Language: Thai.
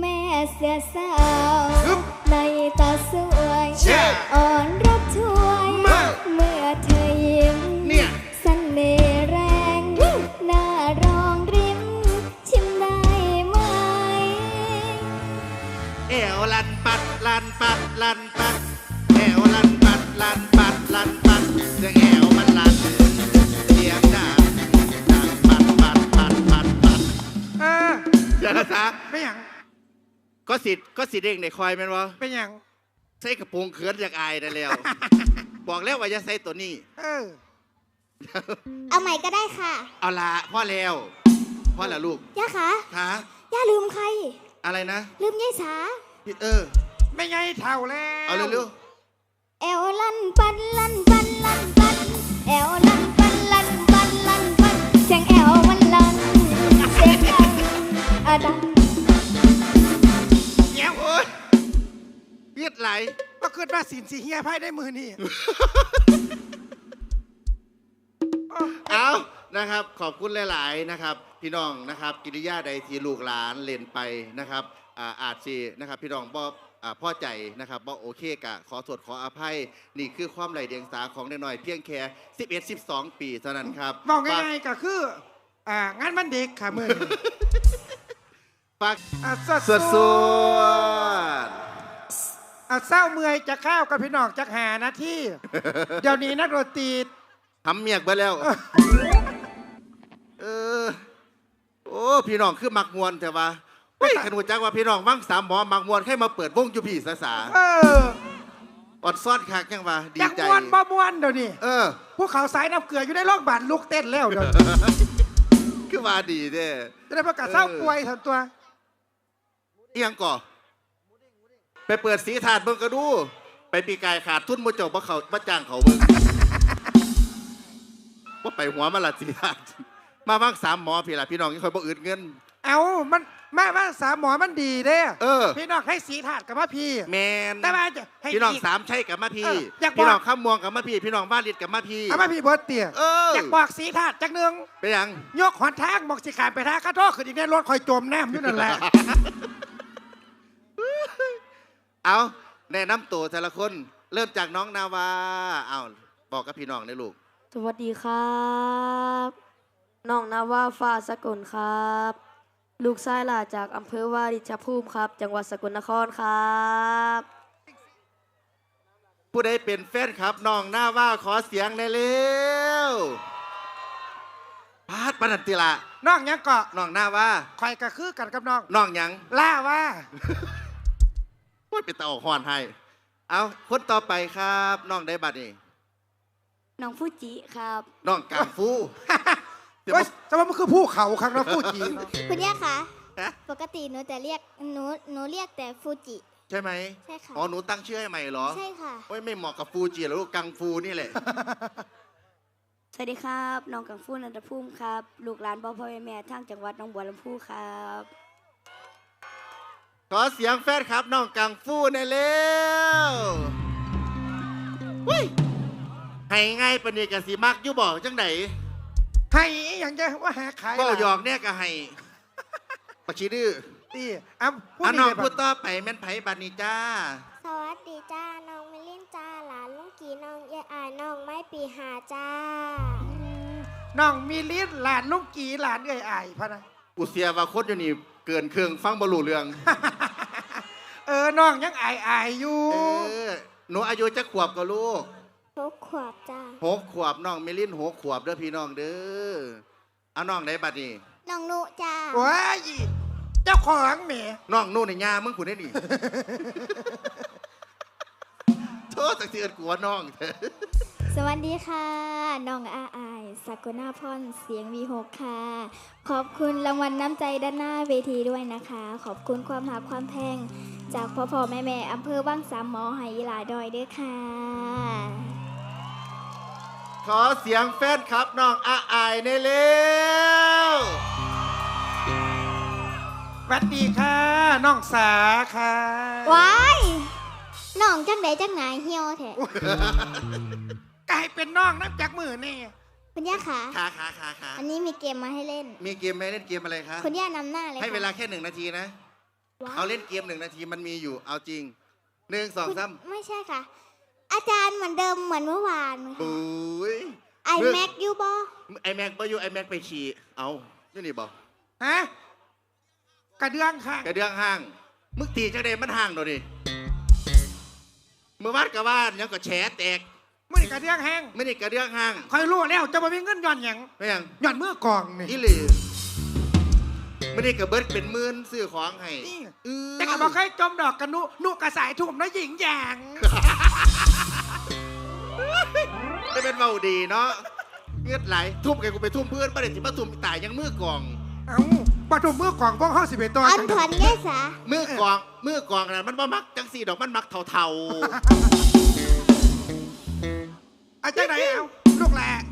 แม่เสือสาวในตาสวยแช่อ่อนรับช่วยมากเมื่อเธอยิ้มเนี่ยเสน่ห์แรงหน้ารองริม ชิมได้ไหมแอวลันปัดลันปัดลันปัดแอวลันปัดลันปัดลันปัดเสียงแอวมันลันเสียงดังดังปัดปัดปัดปัดปัดเออเดี๋ยวนะจ๊ะไม่หยัง ก็สิก็สิเด้งในคอยแม่นวะเป็นหยังใส่กระโปรงเขินจากอายได้แล้ว บอกแล้วว่าจะใส่ตัวนี้ เออเอาใหม่ก็ได้ค่ะ เอาละพ่อแล้วพ่อละลูกย่าคะคะย่าลืมใคร อะไรนะ ลืมยายสาพี่เออไม่ไงเท่าแล้วเอาเร็วแอวลันปันลันปันลันปันแอวลันปันลัน ไหลก็ขึ้นมาสินสีเฮียไพ่ได้มือนี่ เอานะครับ ขอบคุณหลาย ๆ นะครับ พี่น้องนะครับกิริยาใดที่ลูกหลานเล่นไปนะครับอ่าอาจสินะครับ พี่น้องบ่อ่าพ่อใจนะครับบ่โอเคกะขอโทษขออภัย นี่คือความไหลเดียงสาของเด็กน้อยเพียงแค่11 12 ปีเท่านั้นครับบอกง่ายๆก็คืออ่างานมันเด็กค่ะมือนี่ฝากอะสดสวดสวด อะเศร้าเมื่อยจะข้าวกับพี่น้องจักหานาที่ เดี๋ยวนี้นักดนตรีทำเมียกไปแล้ว เออ โอ้พี่น้องคือมักมวนแต่ว่าเฮ้ยขนูจักว่าพี่น้องวังสามหมอมักมวนให้มาเปิดวงอยูพี่สาสาเอออดซ่อนคักยังว่าดีจักใจ มวนบ่มวนเดี๋ยวนี้เออ พวกเขาสายน้ำเกลืออยู่ในโรงพยาบาลลุกเต้นแล้วเดี๋ยวนี้คือว่าดีเด้จะได้ประกาศเศร้าป่วยทันตัว เอียงก่อ ไปเปิดสีถาดเบิ่งก็ดู ไปปีกายขาดทุนมือจบว่าเขามาจ้างเขาเบิ่งว่าไปหัวมาละสีถาดมาวังสามหมอพี่ละพี่น้องยังคอยบ่อื่นเงิน เอามันแม่ว่าสามหมอมันดีเด้เออ พี่น้องให้สีถาดกับว่าพี่ แมนแต่ว่าจะให้พี่น้องอีกสามใช่กับมาพี่ เอออยากบอก พี่น้องข้ามมวงกับมาพี่ พี่น้องบ้านลิดกับมาพี่เอามาพี่เบิร์ดเตี่ยเอออยากบอกสีถาดจักหนึ่งไปยัง ยกหอนทางบอกสิขายไปทางข้าโทษขึ้นอีกในรถคอยจมน้ำอยู่นั่นแหละ เอาแนะนำตัวแต่ละคน เริ่มจากน้องนาวาเอาบอกกับพี่น้องเลยลูก สวัสดีครับน้องนาว่าฟ้าสกลครับ ลูกชายหลาจากอำเภอวาริชภูมิครับ จังหวัดสกลนครครับผู้ใดเป็นแฟนครับน้องนาวาขอเสียงได้เร็วพาดปนันติละน้องยังเกาะน้องนาวาคอยกระคือกันกับน้องน้องหยังล่าว่า พูดไปตาออกหอนให้ เอาคนต่อไปครับน้องได้บัตรนี่น้องฟูจิครับน้องกางฟูเดี๋ยวเฮ้ยมาจะว่ามันคือผู้เขาครั้งนะผู้จีนคุณย่าคะฮะปกติหนูแต่เรียกหนูหนูเรียกแต่ฟูจิ ใช่ไหมใช่ค่ะอ๋อหนูตั้งชื่อให้ใหม่เหรอใช่ค่ะโอ้ยไม่เหมาะกับฟูจิหรอกลูกกังฟูนี่แหละสวัสดีครับน้องกังฟูนันทภูมิครับ ลูกหลานพ่อพ่อแม่แม่ทางจังหวัดหน้องบัวลำพูครับ ขอเสียงแฟนครับน้องกังฟูหน่อยเร็วเฮ้ยให้ง่ายปานนีกับสีมักอยู่บอกจังไดให้อหย่างจะว่าหาขายก็ล่ะหยอกเนี่ยก็ให้ปะชีดื้อนี่อะพูดอะนี่น้องเลยพูดแบบต่อไปแม่นไผบัดนี้จ้า สวัสดีจ้า น้องมิลินจ้า หลานลุงกีน้องยายอายน้องไม่ปีหาจ้า น้องมีลิ้นหลานลูกกีหลานเอ้ยอายพะนะ กูเสียว่าคนอยู่นี่เกินเครื่องฟังบรูเรื่องเออน้องยังอายอายอยู่เออหนูอายุจะขวบกับลูกทุกขวบจ้าหกขวบน้องเมลินหกขวบเด้อพี่น้องเด้อเอาน้องได้บัดนี้น้องนุจ้าว้ายเจ้าของแหมน้องนู่นในยามึงขุนได้ดิโทษสักทีเอินกูว่าน้องเถอะสวัสดีค่ะน้องอาอาย สกุณาพรเสียงวีหกค่ะ ขอบคุณรางวัลน้ำใจด้านหน้าเวทีด้วยนะคะ ขอบคุณความหาความแพง จากพ่อพ่อแม่แม่อำเภอบ้างสามหมอไหหลาดอยด้วยค่ะ ขอเสียงแฟนครับน้องอาอายในเร็วสวัสดีค่ะน้องสาค่ะว้ายน้องจังไหนจังไหนเหี่ยวแท้ กลายเป็นน้องนับจากมือนี่ คุณย่าคะขาขาขาขาอันนี้มีเกมมาให้เล่น มีเกมไหมเล่นเกมอะไรคะคุณย่านำหน้าเลยให้เวค่ะลาแค่หนึ่งนาทีนะเอาเล่นเกมหนึ่งนาทีมันมีอยู่เอาจริงหนึ่งสองสามไม่ใช่ค่ะ อาจารย์เหมือนเดิมเหมือนเมื่อวานไหมคะปุ้ยไอแม็กยูบอไอแม็กไปอยู่ไอแม็กไปขี่เอานี่นี่บอกฮะกระเดืองค่ะกระเดื่องห้างมึงตีจังเดมันห่างโดดิเมื่อวานกับว่านยังก็แฉแตก มื่อนี้กระเดืองแห้งไม่ได้กระเดื่องห้างคอยรู้แล้วจะมามีเงินย้อนหยังไม่ยังย้อนมือกองนี่อีหลีไม่ได้กระเบิดเป็นหมื่นซื้อของให้นี่เออแต่ก็บอกให้จมดอกกันนุนุกระสายทุ่มน้อยหญิงหยางได้เป็นเบาดีเนาะเงือดไหลทุ่มไงกูไปทุ่มเพื่อนประเด็นที่มาทุ่มตายยังมือกอง เอ้าปฐมมือกองพวกห้าสิบเอ็ดตัวอันจังถอนแย่สามือกองมือกองนะมันบ่มักจังสี่ดอกมันมักเทาอา จารย์ไหนเอาลูกแหลก